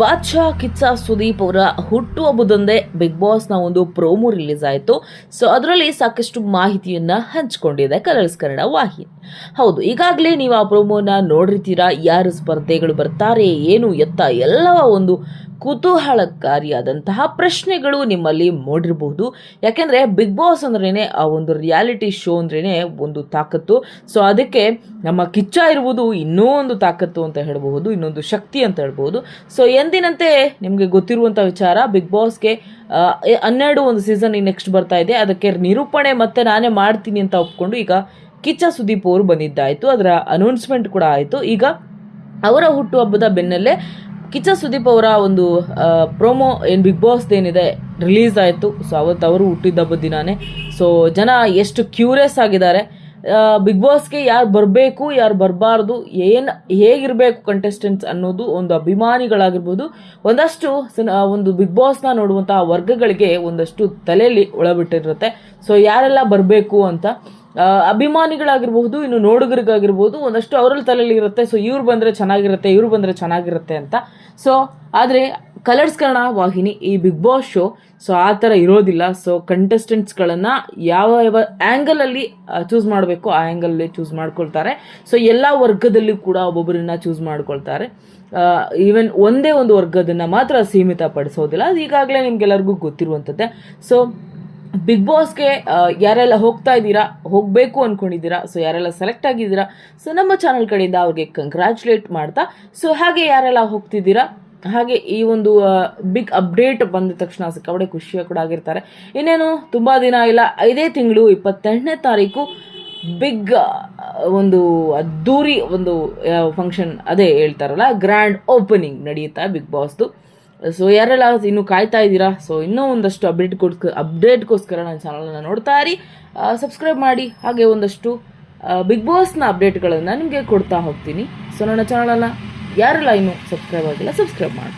ಬಾದ್ಶಾ ಕಿಚ್ಚ ಸುದೀಪ್ ಅವರ ಹುಟ್ಟುಹಬ್ಬದಂದೇ ಬಿಗ್ ಬಾಸ್ನ ಒಂದು promo release ಆಯಿತು. ಸೊ ಅದರಲ್ಲಿ ಸಾಕಷ್ಟು ಮಾಹಿತಿಯನ್ನ ಹಂಚಿಕೊಂಡಿದೆ ಕಲರ್ಸ್ ಕನ್ನಡ ವಾಹಿನಿ. ಹೌದು, ಈಗಾಗಲೇ ನೀವು ಆ ಪ್ರೋಮೋನ ನೋಡಿರ್ತೀರಾ, ಯಾರು ಸ್ಪರ್ಧೆಗಳು ಬರ್ತಾರೆ, ಏನು ಎತ್ತ ಎಲ್ಲ ಒಂದು ಕುತೂಹಲಕಾರಿಯಾದಂತಹ ಪ್ರಶ್ನೆಗಳು ನಿಮ್ಮಲ್ಲಿ ಮೂಡಿರಬಹುದು. ಯಾಕೆಂದರೆ ಬಿಗ್ ಬಾಸ್ ಅಂದ್ರೇ ಆ ಒಂದು ರಿಯಾಲಿಟಿ ಶೋ ಅಂದ್ರೇ ಒಂದು ತಾಕತ್ತು. ಸೊ ಅದಕ್ಕೆ ನಮ್ಮ ಕಿಚ್ಚ ಇರುವುದು ಇನ್ನೂ ಒಂದು ತಾಕತ್ತು ಅಂತ ಹೇಳಬಹುದು, ಇನ್ನೊಂದು ಶಕ್ತಿ ಅಂತ ಹೇಳ್ಬೋದು ಸೊ ಎಂದಿನಂತೆ ನಿಮಗೆ ಗೊತ್ತಿರುವಂಥ ವಿಚಾರ ಬಿಗ್ ಬಾಸ್ಗೆ ಹನ್ನೆರಡು ಒಂದು ಸೀಸನ್ ನೆಕ್ಸ್ಟ್ ಬರ್ತಾ ಇದೆ. ಅದಕ್ಕೆ ನಿರೂಪಣೆ ಮತ್ತೆ ನಾನೇ ಮಾಡ್ತೀನಿ ಅಂತ ಒಪ್ಕೊಂಡು ಈಗ ಕಿಚ್ಚ ಸುದೀಪ್ ಅವರು ಬಂದಿದ್ದಾಯಿತು. ಅದರ ಅನೌನ್ಸ್ಮೆಂಟ್ ಕೂಡ ಆಯಿತು. ಈಗ ಅವರ ಹುಟ್ಟುಹಬ್ಬದ ಬೆನ್ನಲ್ಲೇ ಕಿಚ್ಚ ಸುದೀಪ್ ಅವರ ಒಂದು ಪ್ರೊಮೋ ಏನು ಬಿಗ್ ಬಾಸ್ ಏನಿದೆ ರಿಲೀಸ್ ಆಯಿತು. ಸೊ ಅವತ್ತು ಅವರು ಹುಟ್ಟಿದ ಹಬ್ಬದ ದಿನಾನೇ. ಸೊ ಜನ ಎಷ್ಟು ಕ್ಯೂರಿಯಸ್ ಆಗಿದ್ದಾರೆ. ಬಿಗ್ ಬಾಸ್ಗೆ ಯಾರು ಬರಬೇಕು, ಯಾರು ಬರಬಾರ್ದು, ಏನು ಹೇಗಿರಬೇಕು ಕಂಟೆಸ್ಟೆಂಟ್ಸ್ ಅನ್ನೋದು ಒಂದು ಅಭಿಮಾನಿಗಳಾಗಿರ್ಬೋದು. ಒಂದಷ್ಟು ಒಂದು ಬಿಗ್ ಬಾಸ್ನ ನೋಡುವಂತಹ ವರ್ಗಗಳಿಗೆ ಒಂದಷ್ಟು ತಲೆಯಲ್ಲಿ ಒಳಬಿಟ್ಟಿರುತ್ತೆ. ಸೊ ಯಾರೆಲ್ಲ ಬರಬೇಕು ಅಂತ ಅಭಿಮಾನಿಗಳಾಗಿರ್ಬಹುದು, ಇನ್ನು ನೋಡುಗರಿಗಾಗಿರ್ಬೋದು, ಒಂದಷ್ಟು ಅವರಲ್ಲಿ ತಲೆಯಲ್ಲಿ ಇರುತ್ತೆ ಸೊ ಇವ್ರು ಬಂದರೆ ಚೆನ್ನಾಗಿರುತ್ತೆ, ಇವ್ರು ಬಂದರೆ ಚೆನ್ನಾಗಿರುತ್ತೆ ಅಂತ. ಸೊ ಆದರೆ ಕಲರ್ಸ್ ಕನ್ನಡ ವಾಹಿನಿ ಈ ಬಿಗ್ ಬಾಸ್ ಶೋ ಸೊ ಆ ಥರ ಇರೋದಿಲ್ಲ. ಸೊ ಕಂಟೆಸ್ಟೆಂಟ್ಸ್ಗಳನ್ನು ಯಾವ ಯಾವ ಆ್ಯಂಗಲಲ್ಲಿ ಚೂಸ್ ಮಾಡಬೇಕು ಆ ಆ್ಯಂಗಲಲ್ಲಿ ಚೂಸ್ ಮಾಡ್ಕೊಳ್ತಾರೆ. ಸೊ ಎಲ್ಲ ವರ್ಗದಲ್ಲಿ ಕೂಡ ಒಬ್ಬೊಬ್ಬರನ್ನ ಚೂಸ್ ಮಾಡ್ಕೊಳ್ತಾರೆ. ಈವನ್ ಒಂದೇ ಒಂದು ವರ್ಗದನ್ನು ಮಾತ್ರ ಸೀಮಿತ ಪಡಿಸೋದಿಲ್ಲ ಅದು ಈಗಾಗಲೇ ನಿಮ್ಗೆಲ್ಲರಿಗೂ ಗೊತ್ತಿರುವಂಥದ್ದೇ ಸೊ ಬಿಗ್ ಬಾಸ್ಗೆ ಯಾರೆಲ್ಲ ಹೋಗ್ತಾ ಇದ್ದೀರಾ, ಹೋಗಬೇಕು ಅಂದ್ಕೊಂಡಿದ್ದೀರಾ ಸೊ ಯಾರೆಲ್ಲ ಸೆಲೆಕ್ಟ್ ಆಗಿದ್ದೀರಾ ಸೊ ನಮ್ಮ ಚಾನಲ್ ಕಡೆಯಿಂದ ಅವ್ರಿಗೆ ಕಂಗ್ರ್ಯಾಚುಲೇಟ್ ಮಾಡ್ತಾ ಸೊ ಹಾಗೆ ಯಾರೆಲ್ಲ ಹೋಗ್ತಿದ್ದೀರಾ ಹಾಗೆ ಈ ಒಂದು ಬಿಗ್ ಅಪ್ಡೇಟ್ ಬಂದ ತಕ್ಷಣ ಸಿಕ್ಕಾಪಡೆ ಖುಷಿಯ ಕೂಡ ಆಗಿರ್ತಾರೆ. ಇನ್ನೇನು, ತುಂಬ ದಿನ ಇಲ್ಲ, ಐದೇ ತಿಂಗಳು ಇಪ್ಪತ್ತೆಂಟನೇ ತಾರೀಕು ಬಿಗ್ ಒಂದು ಅದ್ದೂರಿ ಒಂದು ಫಂಕ್ಷನ್ ಅದೇ ಹೇಳ್ತಾರಲ್ಲ ಗ್ರ್ಯಾಂಡ್ ಓಪನಿಂಗ್ ನಡೆಯುತ್ತಾ ಬಿಗ್ ಬಾಸ್ದು ಸೊ ಯಾರೆಲ್ಲ ಇನ್ನೂ ಕಾಯ್ತಾ ಇದ್ದೀರಾ? ಸೊ ಇನ್ನೂ ಒಂದಷ್ಟು ಅಪ್ಡೇಟ್ ಕೊಡ್ಕ ಅಪ್ಡೇಟ್ಗೋಸ್ಕರ ನನ್ನ ಚಾನಲನ್ನು ನೋಡ್ತಾ ಇರಿ. ಸಬ್ಸ್ಕ್ರೈಬ್ ಮಾಡಿ, ಹಾಗೆ ಒಂದಷ್ಟು ಬಿಗ್ ಬಾಸ್ನ ಅಪ್ಡೇಟ್ಗಳನ್ನು ನಿಮಗೆ ಕೊಡ್ತಾ ಹೋಗ್ತೀನಿ. ಸೊ ನನ್ನ ಚಾನಲನ್ನು ಯಾರೆಲ್ಲ ಇನ್ನೂ ಸಬ್ಸ್ಕ್ರೈಬ್ ಆಗಿಲ್ಲ ಸಬ್ಸ್ಕ್ರೈಬ್ ಮಾಡಿ